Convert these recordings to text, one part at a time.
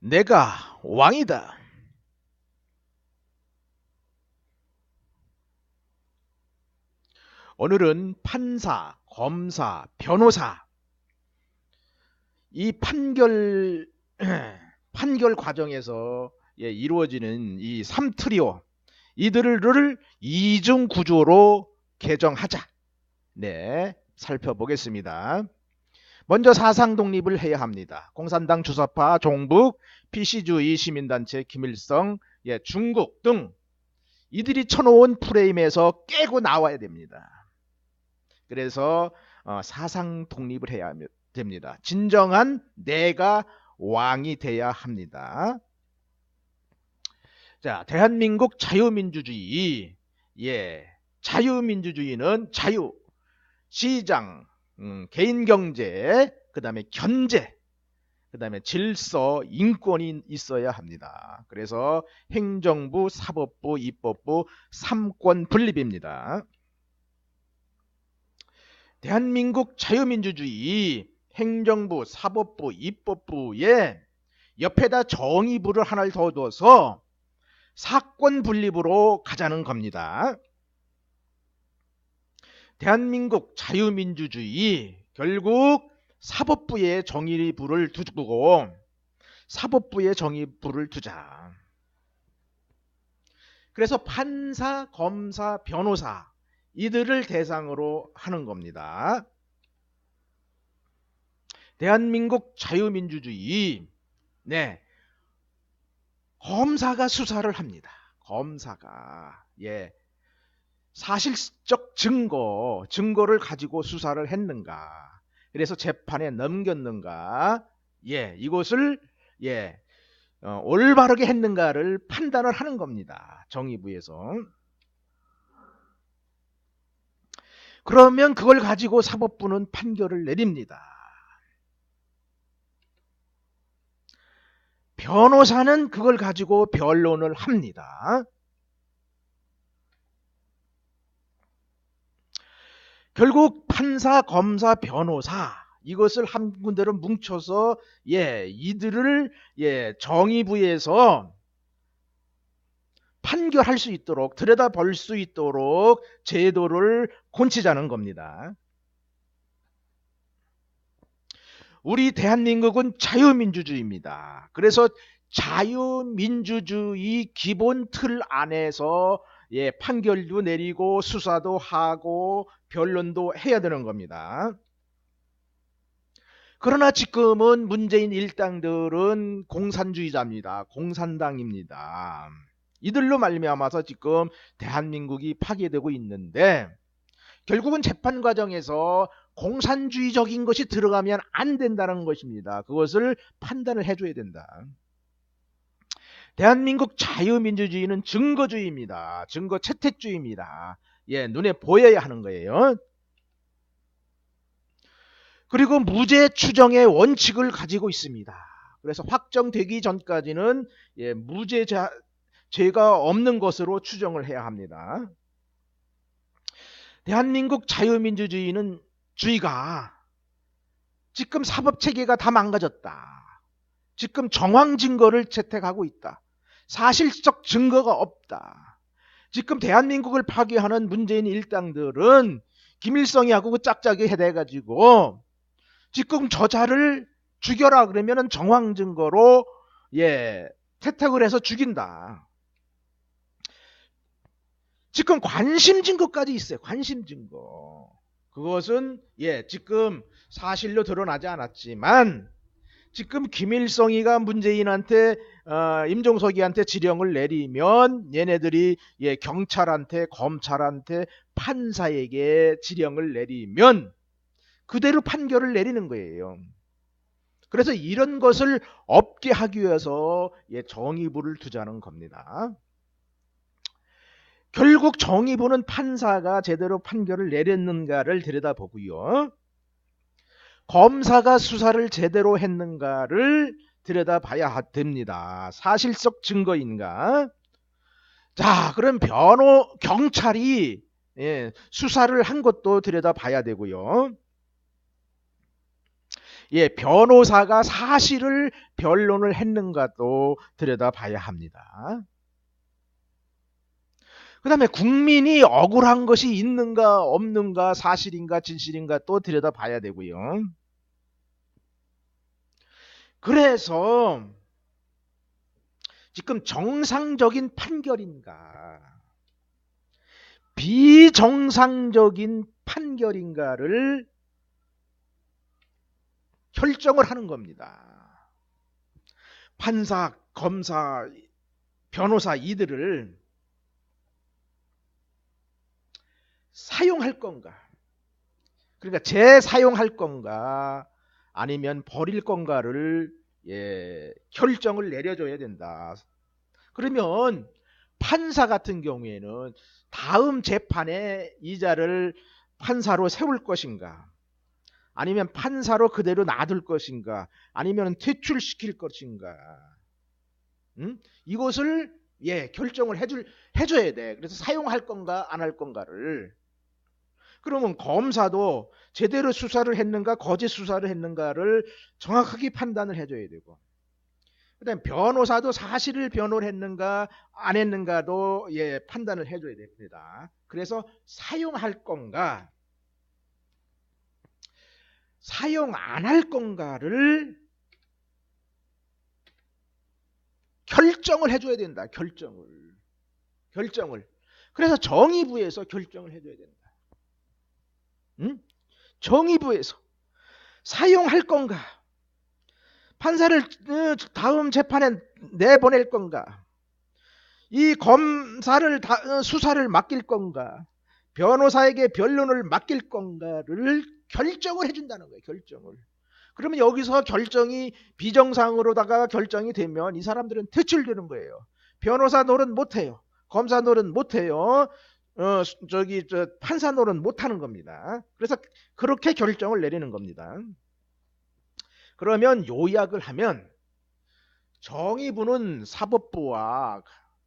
내가 왕이다. 오늘은 판사, 검사, 변호사 이 판결 판결 과정에서 예, 이루어지는 이 삼트리오 이들을 이중 구조로 개정하자. 네, 살펴보겠습니다. 먼저 사상 독립을 해야 합니다. 공산당 주사파 종북, PC주의 시민단체 김일성, 예, 중국 등 이들이 쳐놓은 프레임에서 깨고 나와야 됩니다. 그래서 어, 사상 독립을 해야 됩니다. 진정한 내가 왕이 돼야 합니다. 자, 대한민국 자유민주주의. 예. 자유민주주의는 자유, 시장, 음, 개인 경제, 그 다음에 견제, 그 다음에 질서, 인권이 있어야 합니다. 그래서 행정부, 사법부, 입법부, 삼권 분립입니다. 대한민국 자유민주주의 행정부, 사법부, 입법부에 옆에다 정의부를 하나를 더 둬서 사건 분립으로 가자는 겁니다. 대한민국 자유민주주의 결국 사법부에 정의부를 두고 사법부에 정의부를 두자. 그래서 판사, 검사, 변호사 이들을 대상으로 하는 겁니다. 대한민국 자유민주주의 네 검사가 수사를 합니다. 검사가 예 사실적 증거 증거를 가지고 수사를 했는가 그래서 재판에 넘겼는가 예 이것을 예 어, 올바르게 했는가를 판단을 하는 겁니다. 정의부에서 그러면 그걸 가지고 사법부는 판결을 내립니다. 변호사는 그걸 가지고 변론을 합니다. 결국 판사, 검사, 변호사 이것을 한 군데로 뭉쳐서 예 이들을 예 정의 부에서 판결할 수 있도록 들여다 볼 수 있도록 제도를 곤치자는 겁니다. 우리 대한민국은 자유민주주의입니다. 그래서 자유민주주의 기본 틀 안에서 예, 판결도 내리고 수사도 하고 변론도 해야 되는 겁니다. 그러나 지금은 문재인 일당들은 공산주의자입니다. 공산당입니다. 이들로 말미암아서 지금 대한민국이 파괴되고 있는데 결국은 재판 과정에서 공산주의적인 것이 들어가면 안 된다는 것입니다. 그것을 판단을 해줘야 된다. 대한민국 자유민주주의는 증거주의입니다. 증거 채택주의입니다. 예, 눈에 보여야 하는 거예요. 그리고 무죄 추정의 원칙을 가지고 있습니다. 그래서 확정되기 전까지는 예, 무죄자 죄가 없는 것으로 추정을 해야 합니다. 대한민국 자유민주주의는 주의가 지금 사법 체계가 다 망가졌다. 지금 정황 증거를 채택하고 있다. 사실적 증거가 없다. 지금 대한민국을 파괴하는 문재인 일당들은 김일성이하고 그 짝짝이 해대가지고 지금 저자를 죽여라 그러면은 정황 증거로 예 채택을 해서 죽인다. 지금 관심 증거까지 있어요. 관심 증거. 그것은 예 지금 사실로 드러나지 않았지만 지금 김일성이가 문재인한테 어, 임종석이한테 지령을 내리면 얘네들이 예 경찰한테 검찰한테 판사에게 지령을 내리면 그대로 판결을 내리는 거예요. 그래서 이런 것을 없게 하기 위해서 예 정의부를 두자는 겁니다. 결국 정의부는 판사가 제대로 판결을 내렸는가를 들여다보고요. 검사가 수사를 제대로 했는가를 들여다봐야 됩니다. 사실적 증거인가? 자, 그럼 변호 경찰이 예, 수사를 한 것도 들여다봐야 되고요. 예, 변호사가 사실을 변론을 했는가도 들여다봐야 합니다. 그 다음에 국민이 억울한 것이 있는가 없는가 사실인가 진실인가 또 들여다봐야 되고요. 그래서 지금 정상적인 판결인가 비정상적인 판결인가를 결정을 하는 겁니다. 판사, 검사, 변호사 이들을 사용할 건가? 그러니까 재사용할 건가? 아니면 버릴 건가를 예, 결정을 내려줘야 된다. 그러면 판사 같은 경우에는 다음 재판에 이자를 판사로 세울 것인가? 아니면 판사로 그대로 놔둘 것인가? 아니면 퇴출시킬 것인가? 음? 이것을 예 결정을 해줄 해줘야 돼. 그래서 사용할 건가 안 할 건가를. 그러면 검사도 제대로 수사를 했는가 거짓 수사를 했는가를 정확하게 판단을 해줘야 되고 그다음 변호사도 사실을 변호를 했는가 안 했는가도 예 판단을 해줘야 됩니다. 그래서 사용할 건가 사용 안 할 건가를 결정을 해줘야 된다. 결정을 결정을 그래서 정의부에서 결정을 해줘야 된다. 응? 정의부에서 사용할 건가 판사를 어, 다음 재판에 내보낼 건가? 이 검사를 다, 어, 수사를 맡길 건가? 변호사에게 변론을 맡길 건가를 결정을 해준다는 거예요. 결정을. 그러면 여기서 결정이 비정상으로다가 결정이 되면 이 사람들은 퇴출되는 거예요. 변호사 노릇 못해요. 검사 노릇 못해요. 어, 저기 저 판사 노릇 못하는 겁니다. 그래서 그렇게 결정을 내리는 겁니다. 그러면 요약을 하면 정의부는 사법부와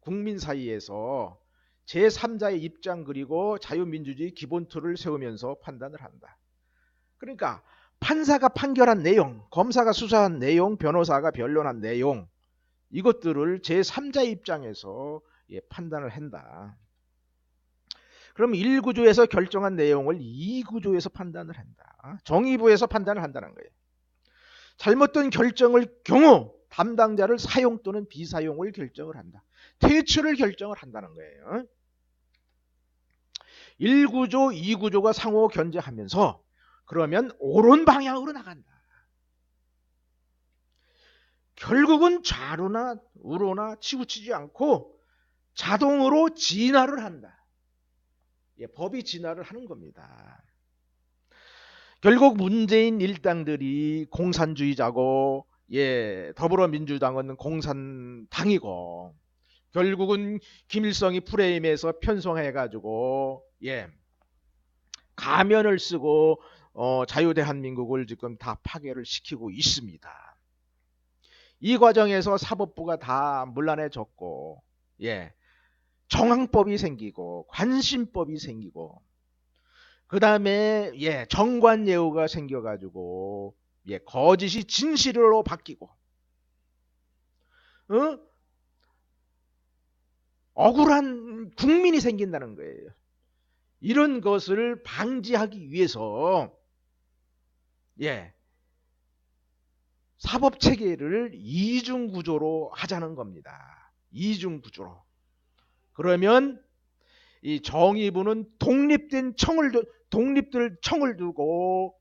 국민 사이에서 제3자의 입장 그리고 자유민주주의 기본 틀을 세우면서 판단을 한다. 그러니까 판사가 판결한 내용, 검사가 수사한 내용, 변호사가 변론한 내용 이것들을 제3자 입장에서 예, 판단을 한다. 그럼 1구조에서 결정한 내용을 2구조에서 판단을 한다. 정의부에서 판단을 한다는 거예요. 잘못된 결정을 경우 담당자를 사용 또는 비사용을 결정을 한다. 퇴출을 결정을 한다는 거예요. 1구조, 2구조가 상호 견제하면서 그러면 옳은 방향으로 나간다. 결국은 좌로나 우로나 치우치지 않고 자동으로 진화를 한다. 예, 법이 진화를 하는 겁니다. 결국 문재인 일당들이 공산주의자고 예, 더불어민주당은 공산당이고 결국은 김일성이 프레임에서 편성해 가지고 예. 가면을 쓰고 어, 자유대한민국을 지금 다 파괴를 시키고 있습니다. 이 과정에서 사법부가 다 문란해졌고 예. 정황법이 생기고 관심법이 생기고 그 다음에 예 정관 예우가 생겨가지고 예 거짓이 진실로 바뀌고 어? 억울한 국민이 생긴다는 거예요. 이런 것을 방지하기 위해서 예 사법 체계를 이중 구조로 하자는 겁니다. 이중 구조로. 그러면 이 정의부는 독립된 청을 독립들 청을 두고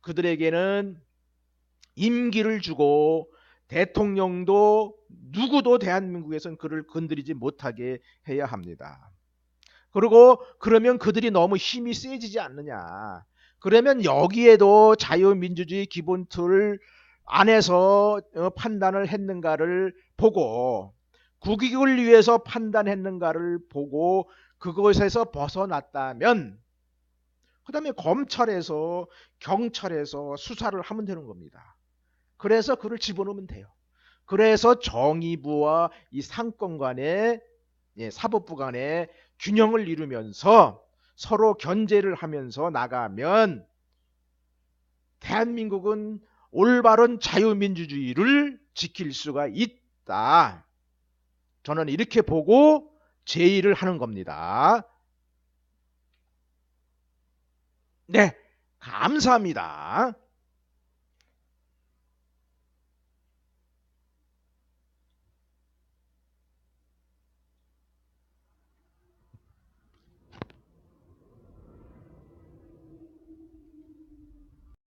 그들에게는 임기를 주고 대통령도 누구도 대한민국에선 그를 건드리지 못하게 해야 합니다. 그리고 그러면 그들이 너무 힘이 세지지 않느냐. 그러면 여기에도 자유민주주의 기본 틀 안에서 어, 판단을 했는가를 보고 국익을 위해서 판단했는가를 보고 그것에서 벗어났다면 그 다음에 검찰에서 경찰에서 수사를 하면 되는 겁니다. 그래서 그를 집어넣으면 돼요. 그래서 정의부와 이 상권 간의 예, 사법부 간의 균형을 이루면서 서로 견제를 하면서 나가면 대한민국은 올바른 자유민주주의를 지킬 수가 있다. 저는 이렇게 보고 제의를 하는 겁니다. 네, 감사합니다.